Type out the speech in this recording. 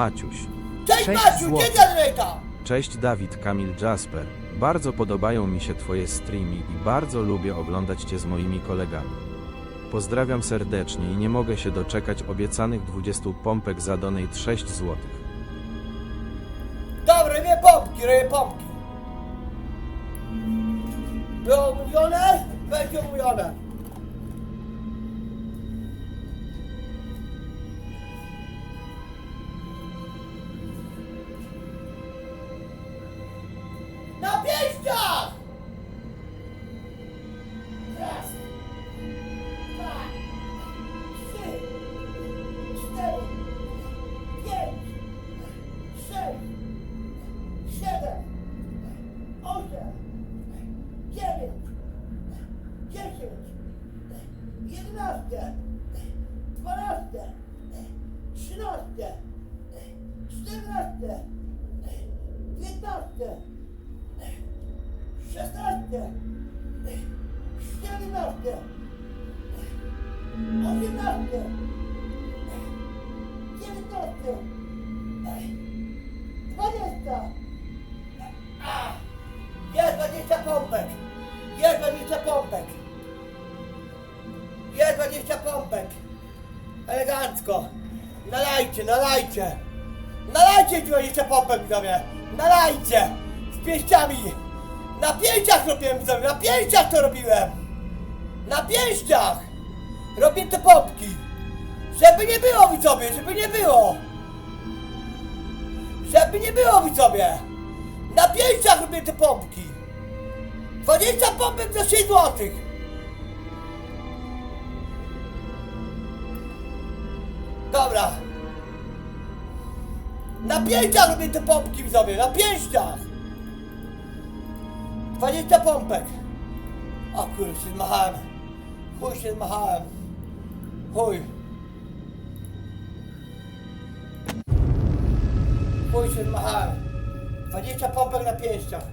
Maciuś. Cześć, Sześć Maciu, złotych. gdzie Andrzejka? Cześć Dawid, Kamil Jasper. Bardzo podobają mi się Twoje streamy i bardzo lubię oglądać Cię z moimi kolegami. Pozdrawiam serdecznie i nie mogę się doczekać obiecanych 20 pompek za donate 6 zł. Dobra, robię pompki, robię pompki. Było mówione? Będzie mówione. 15, 15, 16, 17, 18, 19, 20. A! Jest 20 pompek! Jest 20 pompek! Jest 20 pompek! Elegancko! Nalajcie, nalajcie! Nalajcie 20 pompek widzowie! Nalajcie! Z pięściami! Na pięściach robiłem widzowie, na pięściach to robiłem! Na pięściach! Robię te pompki! Żeby nie było widzowie, żeby nie było! Żeby nie było widzowie! Na pięściach robię te pompki! 20 pompek za 6 złotych! Dobra! Na pięściach robię te pompki widzowie, na pięściach! 20 pompek! O kurde, się zmachałem! Chuj się zmachałem! Chuj! Chuj się zmachałem! 20 pompek na pięściach!